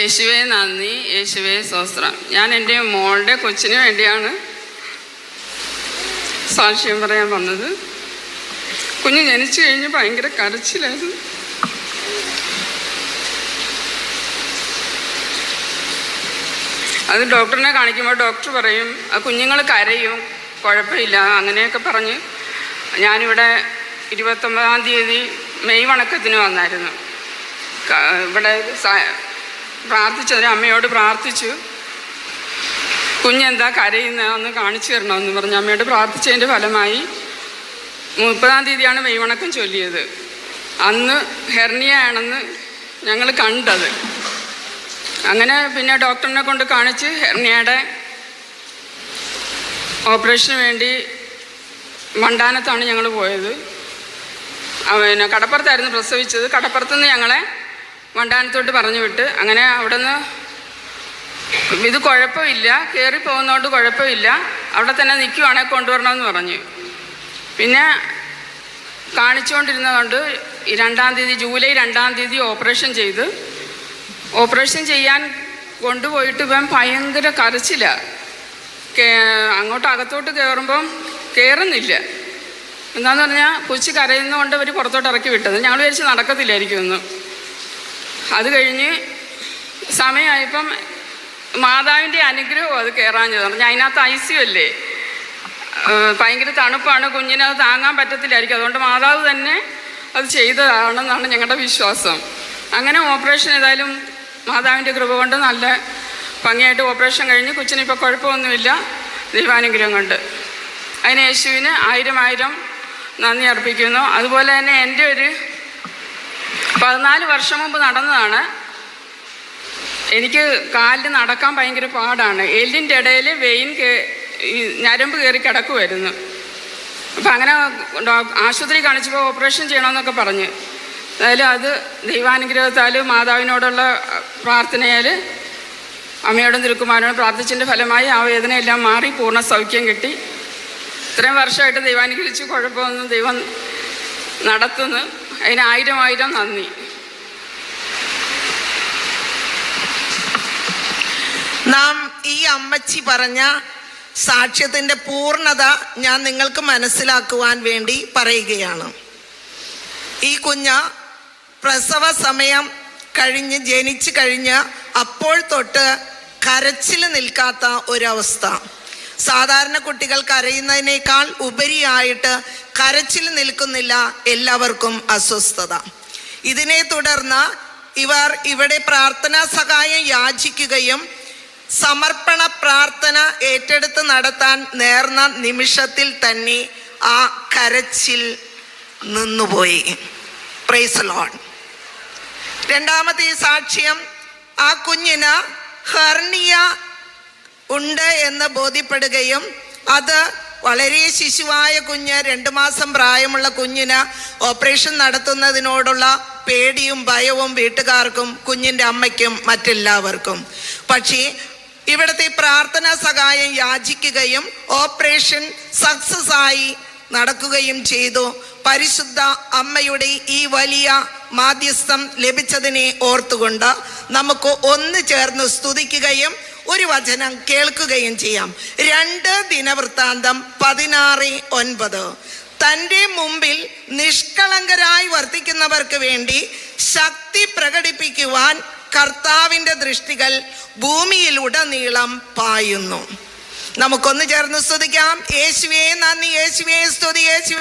യേശുവെ നന്ദി. യേശുവെ സ്വസ്ത്രം ഞാൻ എന്റെ മോളുടെ കൊച്ചിന് വേണ്ടിയാണ് സാക്ഷ്യം പറയാൻ വന്നത്. കുഞ്ഞ് ജനിച്ചു കഴിഞ്ഞ് ഭയങ്കര കരച്ചിലായിരുന്നു. അത് ഡോക്ടറിനെ കാണിക്കുമ്പോൾ ഡോക്ടർ പറയും ആ കുഞ്ഞുങ്ങൾ കരയും കുഴപ്പമില്ല അങ്ങനെയൊക്കെ പറഞ്ഞ് ഞാനിവിടെ ഇരുപത്തൊമ്പതാം തീയതി മെയ് വണക്കത്തിന് വന്നായിരുന്നു. ഇവിടെ സ- പ്രാർത്ഥിച്ചതിന് അമ്മയോട് പ്രാർത്ഥിച്ചു. കുഞ്ഞെന്താ കരയുന്നതെന്ന് കാണിച്ചു തരണമെന്ന് പറഞ്ഞു. അമ്മയോട് പ്രാർത്ഥിച്ചതിന്റെ ഫലമായി മുപ്പതാം തീയതിയാണ് മെയ്വണക്കം ചൊല്ലിയത്. അന്ന് ഹെർണിയ ആണെന്ന് ഞങ്ങൾ കണ്ടത്. അങ്ങനെ പിന്നെ ഡോക്ടറിനെ കൊണ്ട് കാണിച്ച് ഹെർണിയയുടെ ഓപ്പറേഷന് വേണ്ടി മണ്ടാനത്താണ് ഞങ്ങൾ പോയത്. പിന്നെ കടപ്പുറത്തായിരുന്നു പ്രസവിച്ചത്. കടപ്പുറത്ത് നിന്ന് ഞങ്ങളെ മണ്ടാനത്തോട്ട് പറഞ്ഞു വിട്ട് അങ്ങനെ അവിടെ നിന്ന് ഇത് കുഴപ്പമില്ല കയറി പോകുന്നതുകൊണ്ട് കുഴപ്പമില്ല അവിടെ തന്നെ നിൽക്കുവാണെങ്കിൽ കൊണ്ടുവരണമെന്ന് പറഞ്ഞു. പിന്നെ കാണിച്ചുകൊണ്ടിരുന്നതുകൊണ്ട് രണ്ടാം തീയതി ജൂലൈ രണ്ടാം തീയതി ഓപ്പറേഷൻ ചെയ്ത് ഓപ്പറേഷൻ ചെയ്യാൻ കൊണ്ടുപോയിട്ട് ഇവൻ ഭയങ്കര കരച്ചില്ല അങ്ങോട്ട് അകത്തോട്ട് കയറുമ്പം കയറുന്നില്ല എന്താന്ന് പറഞ്ഞാൽ കൊച്ചു കരയുന്നതുകൊണ്ട് അവർ പുറത്തോട്ട് ഇറക്കി വിട്ടത്. ഞങ്ങൾ വിചാരിച്ച് നടക്കത്തില്ലായിരിക്കുമെന്ന്. അത് കഴിഞ്ഞ് സമയമായപ്പം മാതാവിന്റെ അനുഗ്രഹവും അത് കയറാഞ്ഞത് പറഞ്ഞാൽ അതിനകത്ത് ഐസ്യമല്ലേ ഭയങ്കര തണുപ്പാണ് കുഞ്ഞിനെ അത് താങ്ങാൻ പറ്റത്തില്ലായിരിക്കും. അതുകൊണ്ട് മാതാവ് തന്നെ അത് ചെയ്തതാണെന്നാണ് ഞങ്ങളുടെ വിശ്വാസം. അങ്ങനെ ഓപ്പറേഷൻ ഏതായാലും മാതാവിന്റെ കൃപ കൊണ്ട് നല്ല ഭംഗിയായിട്ട് ഓപ്പറേഷൻ കഴിഞ്ഞ് കൊച്ചിന് ഇപ്പോൾ കുഴപ്പമൊന്നുമില്ല ദൈവാനുഗ്രഹം കൊണ്ട്. അതിന് യേശുവിന് ആയിരം ആയിരം നന്ദി അർപ്പിക്കുന്നു. അതുപോലെ തന്നെ എന്റെ ഒരു പതിനാല് വർഷം മുമ്പ് നടന്നതാണ്. എനിക്ക് കാലിൽ നടക്കാൻ ഭയങ്കര പാടാണ്. എല്ലിന്റെ ഇടയിൽ വെയിൻ ഞരമ്പ് കയറി കിടക്കുമായിരുന്നു അപ്പം അങ്ങനെ ആശുപത്രി കാണിച്ചപ്പോൾ ഓപ്പറേഷൻ ചെയ്യണമെന്നൊക്കെ പറഞ്ഞ്. അതായാലും അത് ദൈവാനുഗ്രഹത്താൽ മാതാവിനോടുള്ള പ്രാർത്ഥനയാൽ അമ്മയോടും തിരുക്കുമാരോടും പ്രാർത്ഥിച്ചതിന്റെ ഫലമായി ആ വേദനയെല്ലാം മാറി പൂർണ സൗഖ്യം കിട്ടി. ഇത്രയും വർഷമായിട്ട് ദൈവാനുഗ്രഹിച്ച് കുഴപ്പമൊന്നും ദൈവം നടത്തുന്നു. അതിന് ആയിരം ആയിരം നന്ദി. നാം ഈ അമ്മച്ചി പറഞ്ഞ സാക്ഷ്യത്തിന്റെ പൂർണത ഞാൻ നിങ്ങൾക്ക് മനസ്സിലാക്കുവാൻ വേണ്ടി പറയുകയാണ്. ഈ കുഞ്ഞ പ്രസവ സമയം കഴിഞ്ഞ് ജനിച്ചു കഴിഞ്ഞ് അപ്പോൾ തൊട്ട് കരച്ചിൽ നിൽക്കാത്ത ഒരവസ്ഥ. സാധാരണ കുട്ടികൾ കരയുന്നതിനേക്കാൾ ഉപരിയായിട്ട് കരച്ചിൽ നിൽക്കുന്നില്ല എല്ലാവർക്കും അസ്വസ്ഥത. ഇതിനെ തുടർന്ന് ഇവർ ഇവിടെ പ്രാർത്ഥനാ സഹായം യാചിക്കുകയും സമർപ്പണ പ്രാർത്ഥന ഏറ്റെടുത്ത് നടത്താൻ നേർന്ന നിമിഷത്തിൽ തന്നെ ആ കരച്ചിൽ നിന്നുപോയി. പ്രൈസ് ലോൺ രണ്ടാമത്തെ സാക്ഷ്യം ആ കുഞ്ഞിന് ഹെർണിയ ഉണ്ട് എന്ന് ബോധ്യപ്പെടുകയും അത് വളരെ ശിശുവായ കുഞ്ഞ് രണ്ടു മാസം പ്രായമുള്ള കുഞ്ഞിന് ഓപ്പറേഷൻ നടത്തുന്നതിനോടുള്ള പേടിയും ഭയവും വീട്ടുകാർക്കും കുഞ്ഞിന്റെ അമ്മയ്ക്കും മറ്റെല്ലാവർക്കും. പക്ഷേ ഇവിടുത്തെ പ്രാർത്ഥനാ സഹായം യാചിക്കുകയും ഓപ്പറേഷൻ സക്സസ് ആയി നടക്കുകയും ചെയ്തു. പരിശുദ്ധ അമ്മയുടെ ഈ വലിയ മാധ്യസ്ഥം ലഭിച്ചതിനെ ഓർത്തുകൊണ്ട് നമുക്ക് ഒന്ന് ചേർന്ന് സ്തുതിക്കുകയും ഒരു വചനം കേൾക്കുകയും ചെയ്യാം. രണ്ട് ദിനവൃത്താന്തം പതിനാറ് ഒൻപത്. തന്റെ മുമ്പിൽ നിഷ്കളങ്കരായി വർത്തിക്കുന്നവർക്ക് വേണ്ടി ശക്തി പ്രകടിപ്പിക്കുവാൻ കർത്താവിന്റെ ദൃഷ്ടികൾ ഭൂമിയിലുടനീളം പായുന്നു. നമുക്കൊന്ന് ചേർന്ന് സ്തുതിക്കാം. യേശുവേ നന്ദി. യേശുവേ സ്തുതി. യേശു